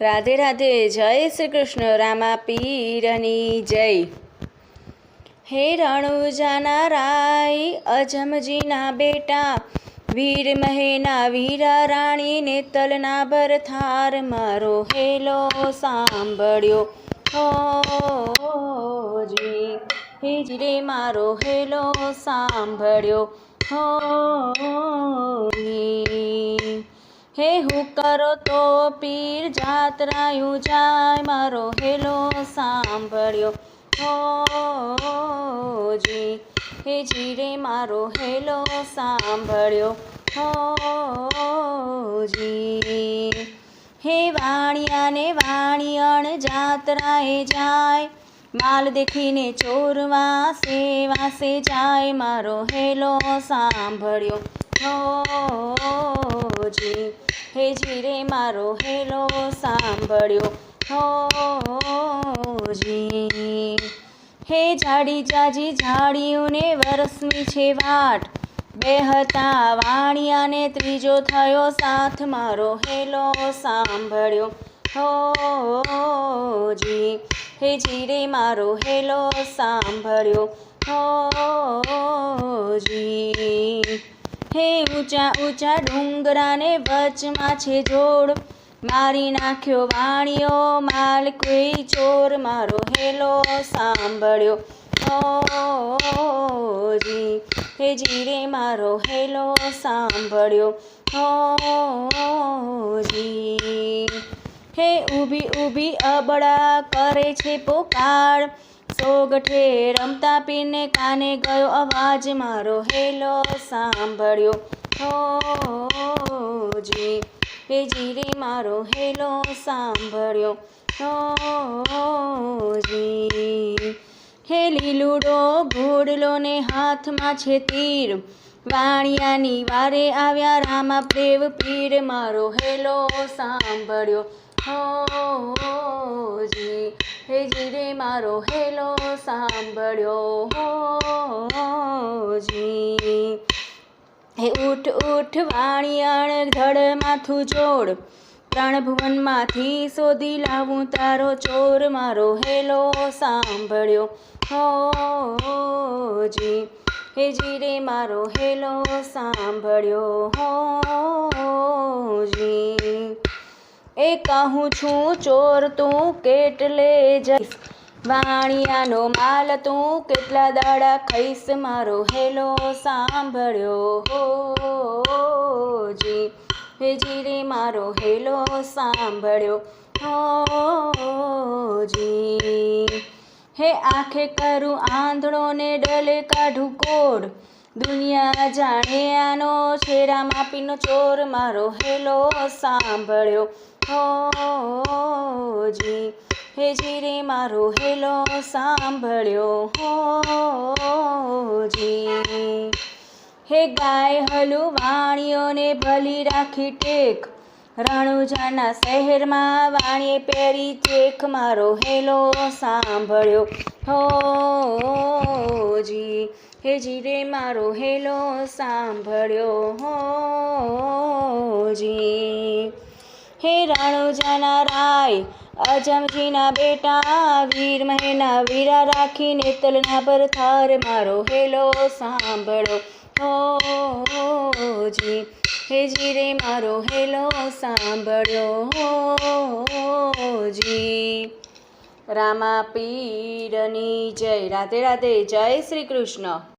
રાધે રાધે, જય શ્રી કૃષ્ણ રામા પીરની જય. હે રણુજાના રાય અજમજીના બેટા, વીર મહેના, વીરા રાણી ને તલના ભરથાર મારો. હેલો સાંભળ્યો હોજી હેજી રે મારો, હેલો સાંભળ્યો હોજી હે હું કરો તો પીર જાત્રાયું જાય, મારો હેલો સાંભળ્યો. હોજી હે જીરે મારો હેલો સાંભળ્યો. હોજી હે વાણિયાને વાણિયણ જાત્રાએ જાય, માલ દેખીને ચોર વાસે વાસે જાય, મારો હેલો સાંભળ્યો. હોજી હે જીરે મારો હેલો સાંભળ્યો હોજી હે જાડી જાજી ઝાડીઓને વરસની છે વાટ. બે હતા વાણિયાને, ત્રીજો થયો સાથ. મારો હેલો સાંભળ્યો હોજી હે જીરે મારો હેલો સાંભળ્યો હોજી હે ઊંચા ઊંચા ડુંગરાને વચમાં છે જોડ. મારી નાખ્યો વાણિયો માલ કોઈ ચોર, મારો હેલો સાંભળ્યો. હોજી હે જીરે મારો હેલો સાંભળ્યો. હોજી હે ઊભી ઊભી અબડા કરે છે પોકાર. સોગઠે રમતા પીને કાને ગયો અવાજ મારો? હેલો, સાંભળ્યો. હે જીરે મારો? હેલો, સાંભળ્યો. હોજી હેલી લૂડો ઘોડલો ને હાથમાં છે તીર. વાણિયાની વારે આવ્યા રામા પ્રેવ પીર મારો? હેલો, સાંભળ્યો. હોજી હે જીરે મારો હેલો સાંભળ્યો હોજી. હે ઉઠ ઉઠ વાણિયાણ ધડ માથું જોડ, પ્રાણભુવનમાંથી શોધી લાવું તારો ચોર, મારો હેલો સાંભળ્યો હોજી. હે જીરે મારો હેલો સાંભળ્યો એ કહું છું, ચોર તું કેટલે જઈશ? વાણિયાનો માલ તું કેટલા દાડા ખાઈશ? મારો હેલો સાંભળ્યો હોજી જી. જીરે મારો હેલો સાંભળ્યો હોજી હે આંખે કરું આંધળો ને ડલે કાઢું કોડ? દુનિયા જાણે આનો છેરા માપીનો ચોર મારો હેલો સાંભળ્યો. હોજી હે જીરે મારો હેલો સાંભળ્યો. હોજી હે ગાય હલુ વાણીઓને ભલી રાખી ટેક. રણુજાના શહેરમાં વાણીએ પહેરી ચેખ મારો હેલો સાંભળ્યો. હોજી હે જીરે મારો હેલો સાંભળ્યો હોજી હે રાણુજાના રાય અજમજીના બેટા, વીર મહેના વીરા રાખીને તલના પર થાર મારો હેલો સાંભળો હોજી હે જીરે મારો હેલો સાંભળ્યો હોજી રામા પીરની જય. રાધે રાધે જય શ્રી કૃષ્ણ.